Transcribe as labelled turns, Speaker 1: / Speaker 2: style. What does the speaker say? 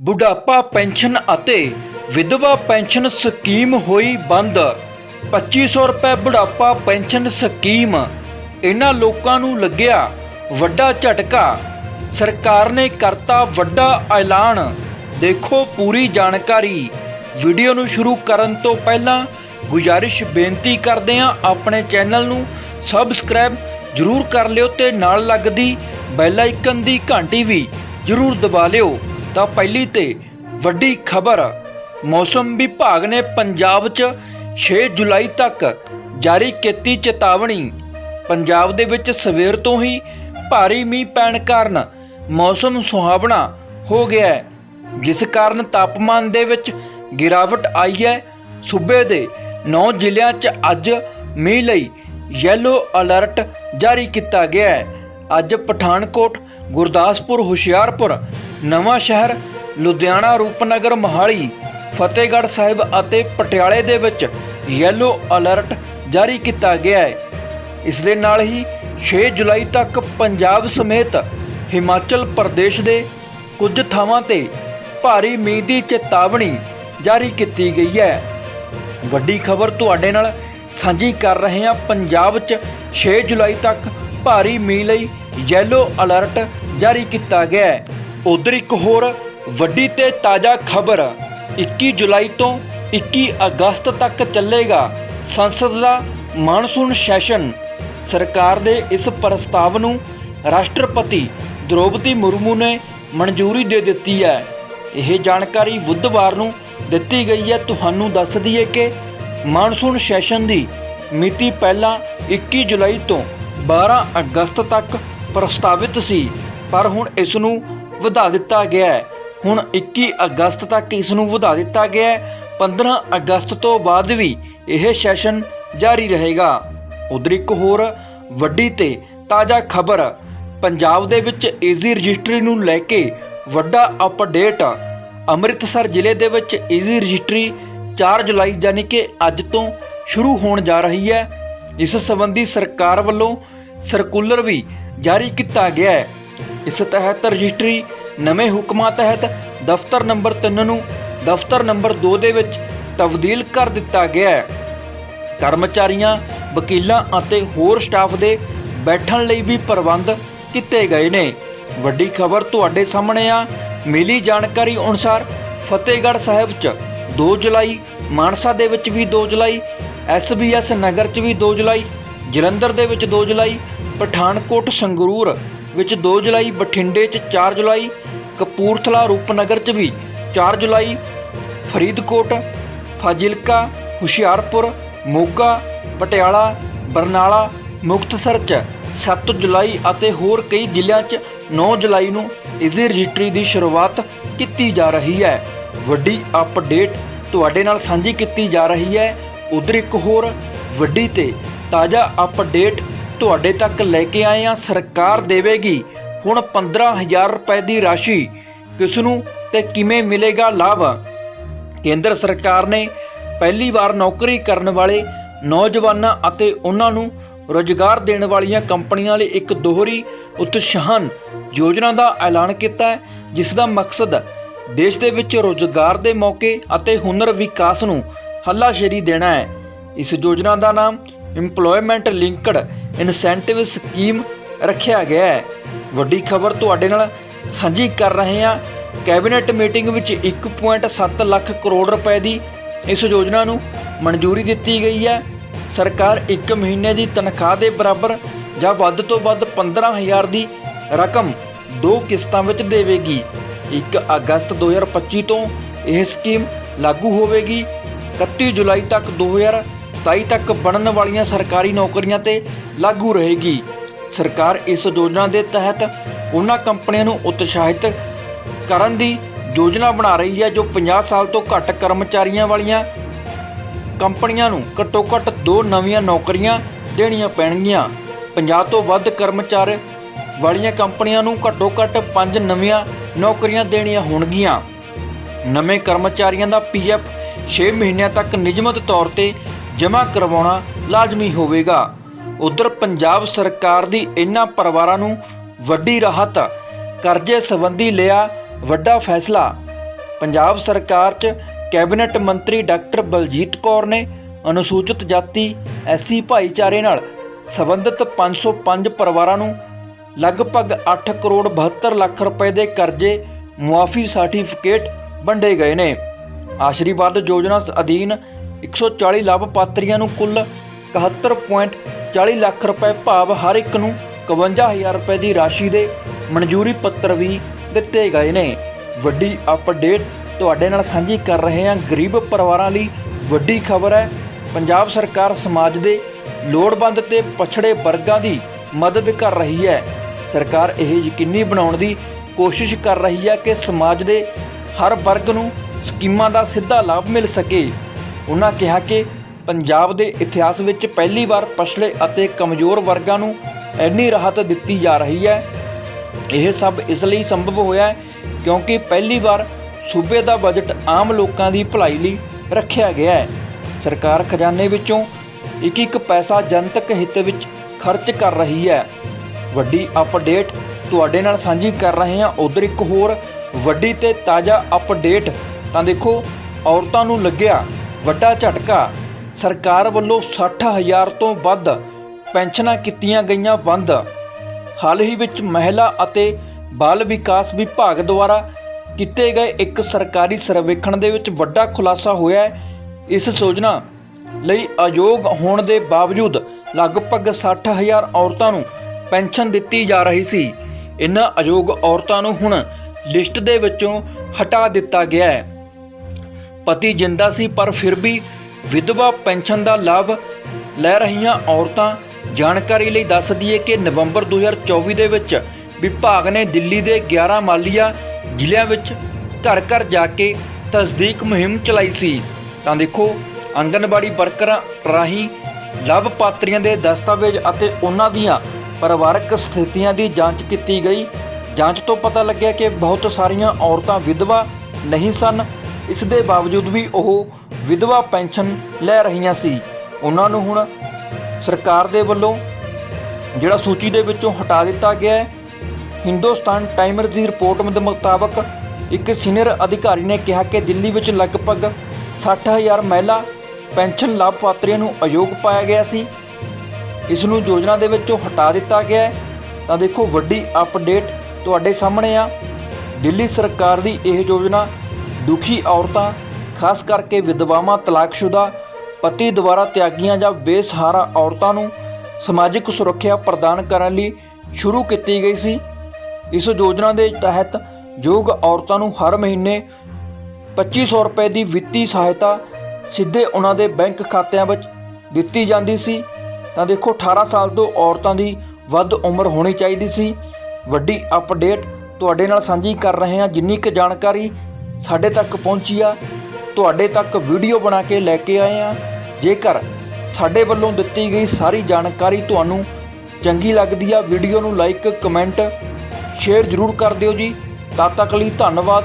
Speaker 1: ਬੁਢਾਪਾ ਪੈਨਸ਼ਨ ਅਤੇ ਵਿਧਵਾ ਪੈਨਸ਼ਨ ਸਕੀਮ ਹੋਈ ਬੰਦ। 2500 ਰੁਪਏ ਬੁਢਾਪਾ ਪੈਨਸ਼ਨ ਸਕੀਮ। ਇਹਨਾਂ ਲੋਕਾਂ ਨੂੰ ਲੱਗਿਆ ਵੱਡਾ ਝਟਕਾ। ਸਰਕਾਰ ਨੇ ਕਰਤਾ ਵੱਡਾ ਐਲਾਨ। ਦੇਖੋ ਪੂਰੀ ਜਾਣਕਾਰੀ। ਵੀਡੀਓ ਨੂੰ ਸ਼ੁਰੂ ਕਰਨ ਤੋਂ ਪਹਿਲਾਂ ਗੁਜ਼ਾਰਿਸ਼ ਬੇਨਤੀ ਕਰਦੇ ਹਾਂ ਆਪਣੇ ਚੈਨਲ ਨੂੰ ਸਬਸਕ੍ਰਾਈਬ ਜਰੂਰ ਕਰ ਲਿਓ ਤੇ ਨਾਲ ਲੱਗਦੀ ਬੈਲ ਆਈਕਨ ਦੀ ਘੰਟੀ ਵੀ ਜਰੂਰ ਦਬਾ ਲਿਓ। ਤਾਂ ਪਹਿਲੀ ਤੇ ਵੱਡੀ ਖਬਰ, ਮੌਸਮ ਵਿਭਾਗ ਨੇ ਪੰਜਾਬ 'ਚ 6 ਜੁਲਾਈ ਤੱਕ ਜਾਰੀ ਕੀਤੀ ਚੇਤਾਵਨੀ। ਪੰਜਾਬ ਦੇ ਵਿੱਚ ਸਵੇਰ ਤੋਂ ਹੀ ਭਾਰੀ ਮੀਂਹ ਪੈਣ ਕਾਰਨ ਮੌਸਮ ਸੁਹਾਵਣਾ ਹੋ ਗਿਆ ਹੈ, ਜਿਸ ਕਾਰਨ ਤਾਪਮਾਨ ਦੇ ਵਿੱਚ ਗਿਰਾਵਟ ਆਈ ਹੈ। ਸੂਬੇ ਦੇ 9 ਜ਼ਿਲ੍ਹਿਆਂ 'ਚ ਅੱਜ ਮੀਂਹ ਲਈ ਯੈਲੋ ਅਲਰਟ ਜਾਰੀ ਕੀਤਾ ਗਿਆ ਹੈ। ਅੱਜ ਪਠਾਨਕੋਟ ਗੁਰਦਾਸਪੁਰ, ਹੁਸ਼ਿਆਰਪੁਰ, ਨਵਾਂ ਸ਼ਹਿਰ, ਲੁਧਿਆਣਾ, ਰੂਪਨਗਰ, ਮੋਹਾਲੀ, ਫਤਿਹਗੜ੍ਹ ਸਾਹਿਬ ਅਤੇ ਪਟਿਆਲੇ ਦੇ ਵਿੱਚ ਯੈਲੋ ਅਲਰਟ ਜਾਰੀ ਕੀਤਾ ਗਿਆ ਹੈ। ਇਸ ਦੇ ਨਾਲ ਹੀ 6 ਜੁਲਾਈ ਤੱਕ ਪੰਜਾਬ ਸਮੇਤ ਹਿਮਾਚਲ ਪ੍ਰਦੇਸ਼ ਦੇ ਕੁਝ ਥਾਵਾਂ ਤੇ ਭਾਰੀ ਮੀਂਹ ਦੀ ਚੇਤਾਵਨੀ ਜਾਰੀ ਕੀਤੀ ਗਈ ਹੈ। ਵੱਡੀ ਖਬਰ ਤੁਹਾਡੇ ਨਾਲ ਸਾਂਝੀ ਕਰ ਰਹੇ ਹਾਂ। ਪੰਜਾਬ 'ਚ 6 ਜੁਲਾਈ ਤੱਕ ਭਾਰੀ ਮੀਂਹ ਲਈ ਯੈਲੋ ਅਲਰਟ ਜਾਰੀ ਕੀਤਾ ਗਿਆ ਹੈ। ਉਧਰ ਇੱਕ ਹੋਰ ਵੱਡੀ ਤੇ ਤਾਜ਼ਾ ਖਬਰ 21 ਜੁਲਾਈ ਤੋਂ 21 ਅਗਸਤ ਤੱਕ ਚੱਲੇਗਾ ਸੰਸਦ ਦਾ ਮਾਨਸੂਨ ਸੈਸ਼ਨ। ਸਰਕਾਰ ਦੇ ਇਸ ਪ੍ਰਸਤਾਵ ਨੂੰ ਰਾਸ਼ਟਰਪਤੀ ਦ੍ਰੋਪਦੀ ਮੁਰਮੂ ਨੇ ਮਨਜ਼ੂਰੀ ਦੇ ਦਿੱਤੀ ਹੈ। ਇਹ ਜਾਣਕਾਰੀ ਬੁੱਧਵਾਰ ਨੂੰ ਦਿੱਤੀ ਗਈ ਹੈ। ਤੁਹਾਨੂੰ ਦੱਸ ਦਈਏ ਕਿ ਮਾਨਸੂਨ ਸੈਸ਼ਨ ਦੀ ਮਿਤੀ ਪਹਿਲਾਂ 21 ਜੁਲਾਈ ਤੋਂ 12 ਅਗਸਤ ਤੱਕ ਪ੍ਰਸਤਾਵਿਤ ਸੀ। ਪਰ ਹੁਣ ਇਸ ਨੂੰ ਵਧਾ ਦਿੱਤਾ ਗਿਆ ਹੈ। ਹੁਣ 21 ਅਗਸਤ ਤੱਕ ਇਸ ਨੂੰ ਵਧਾ ਦਿੱਤਾ ਗਿਆ ਹੈ। 15 ਅਗਸਤ ਤੋਂ ਬਾਅਦ ਵੀ ਇਹ ਸੈਸ਼ਨ ਜਾਰੀ ਰਹੇਗਾ। ਉਧਰ ਇੱਕ ਹੋਰ ਵੱਡੀ ਤੇ ਤਾਜ਼ਾ ਖਬਰ, ਪੰਜਾਬ ਦੇ ਵਿੱਚ ਈਜ਼ੀ ਰਜਿਸਟਰੀ ਨੂੰ ਲੈ ਕੇ ਵੱਡਾ ਅਪਡੇਟ। ਅੰਮ੍ਰਿਤਸਰ ਜ਼ਿਲ੍ਹੇ ਦੇ ਵਿੱਚ ਈਜ਼ੀ ਰਜਿਸਟਰੀ 4 ਜੁਲਾਈ ਯਾਨੀ ਕਿ ਅੱਜ ਤੋਂ ਸ਼ੁਰੂ ਹੋਣ ਜਾ ਰਹੀ ਹੈ। ਇਸ ਸੰਬੰਧੀ ਸਰਕਾਰ ਵੱਲੋਂ ਸਰਕੂਲਰ ਵੀ ਜਾਰੀ ਕੀਤਾ ਗਿਆ ਹੈ। ਇਸ ਤਹਿਤ ਰਜਿਸਟਰੀ ਨਵੇਂ ਹੁਕਮਾਂ ਤਹਿਤ ਦਫ਼ਤਰ ਨੰਬਰ 3 ਨੂੰ ਦਫ਼ਤਰ ਨੰਬਰ 2 ਦੇ ਵਿੱਚ ਤਬਦੀਲ ਕਰ ਦਿੱਤਾ ਗਿਆ ਹੈ। ਕਰਮਚਾਰੀਆਂ, ਵਕੀਲਾਂ ਅਤੇ ਹੋਰ ਸਟਾਫ ਦੇ ਬੈਠਣ ਲਈ ਵੀ ਪ੍ਰਬੰਧ ਕੀਤੇ ਗਏ ਨੇ। ਵੱਡੀ ਖਬਰ ਤੁਹਾਡੇ ਸਾਹਮਣੇ ਆ। ਮਿਲੀ ਜਾਣਕਾਰੀ ਅਨੁਸਾਰ ਫਤਿਹਗੜ੍ਹ ਸਾਹਿਬ 'ਚ 2 ਜੁਲਾਈ, ਮਾਨਸਾ ਦੇ ਵਿੱਚ ਵੀ 2 ਜੁਲਾਈ ਐਸਬੀਐਸ ਨਗਰ 'ਚ ਵੀ 2 ਜੁਲਾਈ, ਜਲੰਧਰ ਦੇ ਵਿੱਚ 2 ਜੁਲਾਈ, ਪਠਾਨਕੋਟ ਸੰਗਰੂਰ ਵਿੱਚ 2 ਜੁਲਾਈ, ਬਠਿੰਡੇ 'ਚ 4 ਜੁਲਾਈ, ਕਪੂਰਥਲਾ ਰੂਪਨਗਰ 'ਚ ਵੀ 4 ਜੁਲਾਈ, ਫਰੀਦਕੋਟ, ਫਾਜ਼ਿਲਕਾ, ਹੁਸ਼ਿਆਰਪੁਰ, ਮੋਗਾ, ਪਟਿਆਲਾ, ਬਰਨਾਲਾ, ਮੁਕਤਸਰ 'ਚ 7 ਜੁਲਾਈ ਅਤੇ ਹੋਰ ਕਈ ਜ਼ਿਲ੍ਹਿਆਂ 'ਚ 9 ਜੁਲਾਈ ਨੂੰ ਈਜ਼ੀ ਰਜਿਸਟਰੀ ਦੀ ਸ਼ੁਰੂਆਤ ਕੀਤੀ ਜਾ ਰਹੀ ਹੈ। ਵੱਡੀ ਅਪਡੇਟ ਤੁਹਾਡੇ ਨਾਲ ਸਾਂਝੀ ਕੀਤੀ ਜਾ ਰਹੀ ਹੈ। ਉਧਰ ਇੱਕ ਹੋਰ ਵੱਡੀ ਤੇ ਤਾਜ਼ਾ ਅਪਡੇਟ ਤੁਹਾਡੇ ਤੱਕ ਲੈ ਕੇ ਆਏ ਹਾਂ, ਸਰਕਾਰ ਦੇਵੇਗੀ। ਹੁਣ 15000 ਰੁਪਏ ਦੀ ਰਾਸ਼ੀ ਕਿਸ ਨੂੰ ਤੇ ਕਿਵੇਂ ਮਿਲੇਗਾ ਲਾਭ? ਕੇਂਦਰ ਸਰਕਾਰ ਨੇ ਪਹਿਲੀ ਵਾਰ ਨੌਕਰੀ ਕਰਨ ਵਾਲੇ ਨੌਜਵਾਨਾਂ ਅਤੇ ਉਹਨਾਂ ਨੂੰ ਰੋਜ਼ਗਾਰ ਦੇਣ ਵਾਲੀਆਂ ਕੰਪਨੀਆਂ ਲਈ ਇੱਕ ਦੋਹਰੀ ਉਤਸ਼ਾਹਨ ਯੋਜਨਾ ਦਾ ਐਲਾਨ ਕੀਤਾ ਹੈ, ਜਿਸ ਦਾ ਮਕਸਦ ਦੇਸ਼ ਦੇ ਵਿੱਚ ਰੋਜ਼ਗਾਰ ਦੇ ਮੌਕੇ ਅਤੇ ਹੁਨਰ ਵਿਕਾਸ ਨੂੰ ਹੱਲਾਸ਼ੇਰੀ ਦੇਣਾ ਹੈ। ਇਸ ਯੋਜਨਾ ਦਾ ਨਾਮ EMPLOYMENT ਲਿੰਕਡ ਇਨਸੈਂਟਿਵ ਸਕੀਮ ਰੱਖਿਆ ਗਿਆ ਹੈ। ਵੱਡੀ ਖਬਰ ਤੁਹਾਡੇ ਨਾਲ ਸਾਂਝੀ ਕਰ ਰਹੇ ਹਾਂ। ਕੈਬਨਿਟ ਮੀਟਿੰਗ ਵਿੱਚ 1.7 ਲੱਖ ਕਰੋੜ ਰੁਪਏ ਦੀ ਇਸ ਯੋਜਨਾ ਨੂੰ ਮਨਜ਼ੂਰੀ ਦਿੱਤੀ ਗਈ ਹੈ। ਸਰਕਾਰ 1 ਮਹੀਨੇ ਦੀ ਤਨਖਾਹ ਦੇ ਬਰਾਬਰ ਜਾਂ ਵੱਧ ਤੋਂ ਵੱਧ 15000 ਦੀ ਰਕਮ ਦੋ ਕਿਸ਼ਤਾਂ ਵਿੱਚ ਦੇਵੇਗੀ। 1 ਅਗਸਤ 2025 ਤੋਂ ਇਹ ਸਕੀਮ ਲਾਗੂ ਹੋਵੇਗੀ। 31 ਜੁਲਾਈ ਤੱਕ 2027 ਤੱਕ ਬਣਨ ਵਾਲੀਆਂ ਸਰਕਾਰੀ ਨੌਕਰੀਆਂ ਤੇ ਲਾਗੂ ਰਹੇਗੀ। ਸਰਕਾਰ ਇਸ ਯੋਜਨਾ ਦੇ ਤਹਿਤ ਉਹਨਾਂ ਕੰਪਨੀਆਂ ਨੂੰ ਉਤਸ਼ਾਹਿਤ ਕਰਨ ਦੀ ਯੋਜਨਾ ਬਣਾ ਰਹੀ ਹੈ ਜੋ 50 ਸਾਲ ਤੋਂ ਘੱਟ ਕਰਮਚਾਰੀਆਂ ਵਾਲੀਆਂ ਕੰਪਨੀਆਂ ਨੂੰ ਘੱਟੋ ਘੱਟ ਦੋ ਨਵੀਆਂ ਨੌਕਰੀਆਂ ਦੇਣੀਆਂ ਪੈਣਗੀਆਂ। 50 ਤੋਂ ਵੱਧ ਕਰਮਚਾਰੀ ਵਾਲੀਆਂ ਕੰਪਨੀਆਂ ਨੂੰ ਘੱਟੋ ਘੱਟ 5 ਨਵੀਆਂ ਨੌਕਰੀਆਂ ਦੇਣੀਆਂ ਹੋਣਗੀਆਂ। ਨਵੇਂ ਕਰਮਚਾਰੀਆਂ ਦਾ ਪੀਐਫ 6 ਮਹੀਨਿਆਂ ਤੱਕ ਨਿਯਮਤ ਤੌਰ ਤੇ ਜਮ੍ਹਾਂ ਕਰਵਾਉਣਾ ਲਾਜ਼ਮੀ ਹੋਵੇਗਾ। ਉਧਰ ਪੰਜਾਬ ਸਰਕਾਰ ਦੀ ਇਹਨਾਂ ਪਰਿਵਾਰਾਂ ਨੂੰ ਵੱਡੀ ਰਾਹਤ, ਕਰਜ਼ੇ ਸੰਬੰਧੀ ਲਿਆ ਵੱਡਾ ਫੈਸਲਾ। ਪੰਜਾਬ ਸਰਕਾਰ 'ਚ ਕੈਬਨਿਟ ਮੰਤਰੀ ਡਾਕਟਰ ਬਲਜੀਤ ਕੌਰ ਨੇ ਅਨੁਸੂਚਿਤ ਜਾਤੀ ਐਸਸੀ ਭਾਈਚਾਰੇ ਨਾਲ ਸੰਬੰਧਿਤ 505 ਪਰਿਵਾਰਾਂ ਨੂੰ ਲਗਭਗ 8 ਕਰੋੜ 72 ਲੱਖ ਰੁਪਏ ਦੇ ਕਰਜ਼ੇ ਮੁਆਫੀ ਸਰਟੀਫਿਕੇਟ ਵੰਡੇ ਗਏ ਨੇ। ਆਸ਼ੀਰਵਾਦ ਯੋਜਨਾ ਅਧੀਨ 140 ਲਾਭਪਾਤਰੀਆਂ ਨੂੰ ਕੁੱਲ 71.40 ਲੱਖ ਰੁਪਏ ਭਾਵ ਹਰ ਇੱਕ ਨੂੰ 51000 ਰੁਪਏ ਦੀ ਰਾਸ਼ੀ ਦੇ ਮਨਜ਼ੂਰੀ ਪੱਤਰ ਵੀ ਦਿੱਤੇ ਗਏ ਨੇ। ਵੱਡੀ ਅਪਡੇਟ ਤੁਹਾਡੇ ਨਾਲ ਸਾਂਝੀ ਕਰ ਰਹੇ ਹਾਂ। ਗਰੀਬ ਪਰਿਵਾਰਾਂ ਲਈ ਵੱਡੀ ਖਬਰ ਹੈ। ਪੰਜਾਬ ਸਰਕਾਰ ਸਮਾਜ ਦੇ ਲੋੜਵੰਦ ਤੇ ਪਛੜੇ ਵਰਗਾਂ ਦੀ ਮਦਦ ਕਰ ਰਹੀ ਹੈ। ਸਰਕਾਰ ਇਹ ਯਕੀਨੀ ਬਣਾਉਣ ਦੀ ਕੋਸ਼ਿਸ਼ ਕਰ ਰਹੀ ਹੈ ਕਿ ਸਮਾਜ ਦੇ ਹਰ ਵਰਗ ਨੂੰ ਸਕੀਮਾਂ ਦਾ ਸਿੱਧਾ ਲਾਭ ਮਿਲ ਸਕੇ। ਉਹਨਾਂ ਕਿਹਾ ਕਿ ਪੰਜਾਬ ਦੇ ਇਤਿਹਾਸ ਵਿੱਚ ਪਹਿਲੀ ਵਾਰ ਪਛੜੇ ਅਤੇ ਕਮਜ਼ੋਰ ਵਰਗਾਂ ਨੂੰ ਇੰਨੀ ਰਾਹਤ ਦਿੱਤੀ ਜਾ ਰਹੀ ਹੈ। ਇਹ ਸਭ ਇਸ ਲਈ ਸੰਭਵ ਹੋਇਆ ਕਿਉਂਕਿ ਪਹਿਲੀ ਵਾਰ ਸੂਬੇ ਦਾ ਬਜਟ ਆਮ ਲੋਕਾਂ ਦੀ ਭਲਾਈ ਲਈ ਰੱਖਿਆ ਗਿਆ ਹੈ। ਸਰਕਾਰ ਖਜ਼ਾਨੇ ਵਿੱਚੋਂ ਇੱਕ ਇੱਕ ਪੈਸਾ ਜਨਤਕ ਹਿੱਤ ਵਿੱਚ ਖਰਚ ਕਰ ਰਹੀ ਹੈ। ਵੱਡੀ ਅਪਡੇਟ ਤੁਹਾਡੇ ਨਾਲ ਸਾਂਝੀ ਕਰ ਰਹੇ ਹਾਂ। ਉਧਰ ਇੱਕ ਹੋਰ ਵੱਡੀ ਤੇ ਤਾਜ਼ਾ ਅਪਡੇਟ ਤਾਂ ਦੇਖੋ, ਔਰਤਾਂ ਨੂੰ ਲੱਗਿਆ ਵੱਡਾ ਝਟਕਾ। ਸਰਕਾਰ ਵੱਲੋਂ 60000 ਤੋਂ ਵੱਧ ਪੈਨਸ਼ਨਾਂ ਕੀਤੀਆਂ ਗਈਆਂ ਬੰਦ। ਹਾਲ ਹੀ ਵਿੱਚ ਮਹਿਲਾ ਅਤੇ ਬਾਲ ਵਿਕਾਸ ਵਿਭਾਗ ਦੁਆਰਾ ਕੀਤੇ ਗਏ ਇੱਕ ਸਰਕਾਰੀ ਸਰਵੇਖਣ ਦੇ ਵਿੱਚ ਵੱਡਾ ਖੁਲਾਸਾ ਹੋਇਆ ਹੈ। ਇਸ ਯੋਜਨਾ ਲਈ ਅਯੋਗ ਹੋਣ ਦੇ ਬਾਵਜੂਦ ਲਗਭਗ 60000 ਔਰਤਾਂ ਨੂੰ ਪੈਨਸ਼ਨ ਦਿੱਤੀ ਜਾ ਰਹੀ ਸੀ। ਇਨ੍ਹਾਂ ਅਯੋਗ ਔਰਤਾਂ ਨੂੰ ਹੁਣ ਲਿਸਟ ਦੇ ਵਿੱਚੋਂ ਹਟਾ ਦਿੱਤਾ ਗਿਆ ਹੈ। ਪਤੀ ਜਿੰਦਾ ਸੀ, ਪਰ ਫਿਰ ਵੀ ਵਿਧਵਾ ਪੈਨਸ਼ਨ ਦਾ ਲਾਭ ਲੈ ਰਹੀਆਂ ਔਰਤਾਂ ਜਾਣਕਾਰੀ ਲਈ ਦੱਸ ਦਈਏ ਕਿ ਨਵੰਬਰ 2024 ਦੇ ਵਿੱਚ ਵਿਭਾਗ ਨੇ ਦਿੱਲੀ ਦੇ 11 ਮਾਲੀਆ ਜ਼ਿਲ੍ਹਿਆਂ ਵਿੱਚ ਘਰ ਘਰ ਜਾ ਕੇ ਤਸਦੀਕ ਮੁਹਿੰਮ ਚਲਾਈ ਸੀ। ਤਾਂ ਦੇਖੋ ਆਂਗਨਬਾੜੀ ਵਰਕਰਾਂ ਰਾਹੀਂ ਲਾਭਪਾਤਰੀਆਂ ਦੇ ਦਸਤਾਵੇਜ਼ ਅਤੇ ਉਹਨਾਂ ਦੀਆਂ ਪਰਿਵਾਰਕ ਸਥਿਤੀਆਂ ਦੀ ਜਾਂਚ ਕੀਤੀ ਗਈ। ਜਾਂਚ ਤੋਂ ਪਤਾ ਲੱਗਿਆ ਕਿ ਬਹੁਤ ਸਾਰੀਆਂ ਔਰਤਾਂ ਵਿਧਵਾ ਨਹੀਂ ਸਨ ਇਸ ਦੇ ਬਾਵਜੂਦ ਵੀ ਉਹ ਵਿਧਵਾ ਪੈਨਸ਼ਨ ਲੈ ਰਹੀਆਂ ਸੀ। ਉਹਨਾਂ ਨੂੰ ਹੁਣ ਸਰਕਾਰ ਦੇ ਵੱਲੋਂ ਜਿਹੜਾ ਸੂਚੀ ਦੇ ਵਿੱਚੋਂ ਹਟਾ ਦਿੱਤਾ ਗਿਆ ਹੈ। ਹਿੰਦੁਸਤਾਨ ਟਾਈਮਰਜ਼ ਦੀ ਰਿਪੋਰਟ ਦੇ ਮੁਤਾਬਕ ਇੱਕ ਸੀਨੀਅਰ ਅਧਿਕਾਰੀ ਨੇ ਕਿਹਾ ਕਿ ਦਿੱਲੀ ਵਿੱਚ ਲਗਭਗ 60000 ਮਹਿਲਾ ਪੈਨਸ਼ਨ ਲਾਭਪਾਤਰੀਆਂ ਨੂੰ ਅਯੋਗ ਪਾਇਆ ਗਿਆ ਸੀ। ਇਸ ਨੂੰ ਯੋਜਨਾ ਦੇ ਵਿੱਚੋਂ ਹਟਾ ਦਿੱਤਾ ਗਿਆ ਹੈ। ਤਾਂ ਦੇਖੋ ਵੱਡੀ ਅਪਡੇਟ ਤੁਹਾਡੇ ਸਾਹਮਣੇ ਆ। ਦਿੱਲੀ ਸਰਕਾਰ ਦੀ ਇਹ ਯੋਜਨਾ ਦੁਖੀ ਔਰਤਾਂ, ਖਾਸ ਕਰਕੇ ਵਿਧਵਾਵਾਂ, ਤਲਾਕਸ਼ੁਦਾ ਪਤੀ ਦੁਆਰਾ ਤਿਆਗੀਆਂ ਜਾਂ ਬੇਸਹਾਰਾ ਔਰਤਾਂ ਨੂੰ ਸਮਾਜਿਕ ਸੁਰੱਖਿਆ ਪ੍ਰਦਾਨ ਕਰਨ ਲਈ ਸ਼ੁਰੂ ਕੀਤੀ ਗਈ ਸੀ। ਇਸ ਯੋਜਨਾ ਦੇ ਤਹਿਤ ਯੋਗ ਔਰਤਾਂ ਨੂੰ ਹਰ ਮਹੀਨੇ 2500 ਰੁਪਏ ਦੀ ਵਿੱਤੀ ਸਹਾਇਤਾ ਸਿੱਧੇ ਉਹਨਾਂ ਦੇ ਬੈਂਕ ਖਾਤਿਆਂ ਵਿੱਚ ਦਿੱਤੀ ਜਾਂਦੀ ਸੀ। ਤਾਂ ਦੇਖੋ 18 ਸਾਲ ਤੋਂ ਔਰਤਾਂ ਦੀ ਵੱਧ ਉਮਰ ਹੋਣੀ ਚਾਹੀਦੀ ਸੀ। ਵੱਡੀ ਅਪਡੇਟ ਤੁਹਾਡੇ ਨਾਲ ਸਾਂਝੀ ਕਰ ਰਹੇ ਹਾਂ। ਜਿੰਨੀ ਕੁ ਜਾਣਕਾਰੀ ਸਾਡੇ ਤੱਕ ਪਹੁੰਚੀ ਆ। ਤੁਹਾਡੇ ਤੱਕ ਵੀਡੀਓ ਬਣਾ ਕੇ ਲੈ ਕੇ ਆਏ ਆ। ਜੇਕਰ ਸਾਡੇ ਵੱਲੋਂ ਦਿੱਤੀ ਗਈ ਸਾਰੀ ਜਾਣਕਾਰੀ ਤੁਹਾਨੂੰ ਚੰਗੀ ਲੱਗਦੀ ਆ, ਵੀਡੀਓ ਨੂੰ ਲਾਈਕ ਕਮੈਂਟ ਸ਼ੇਅਰ ਜ਼ਰੂਰ ਕਰ ਦਿਓ ਜੀ। ਤਦ ਤੱਕ ਲਈ ਧੰਨਵਾਦ।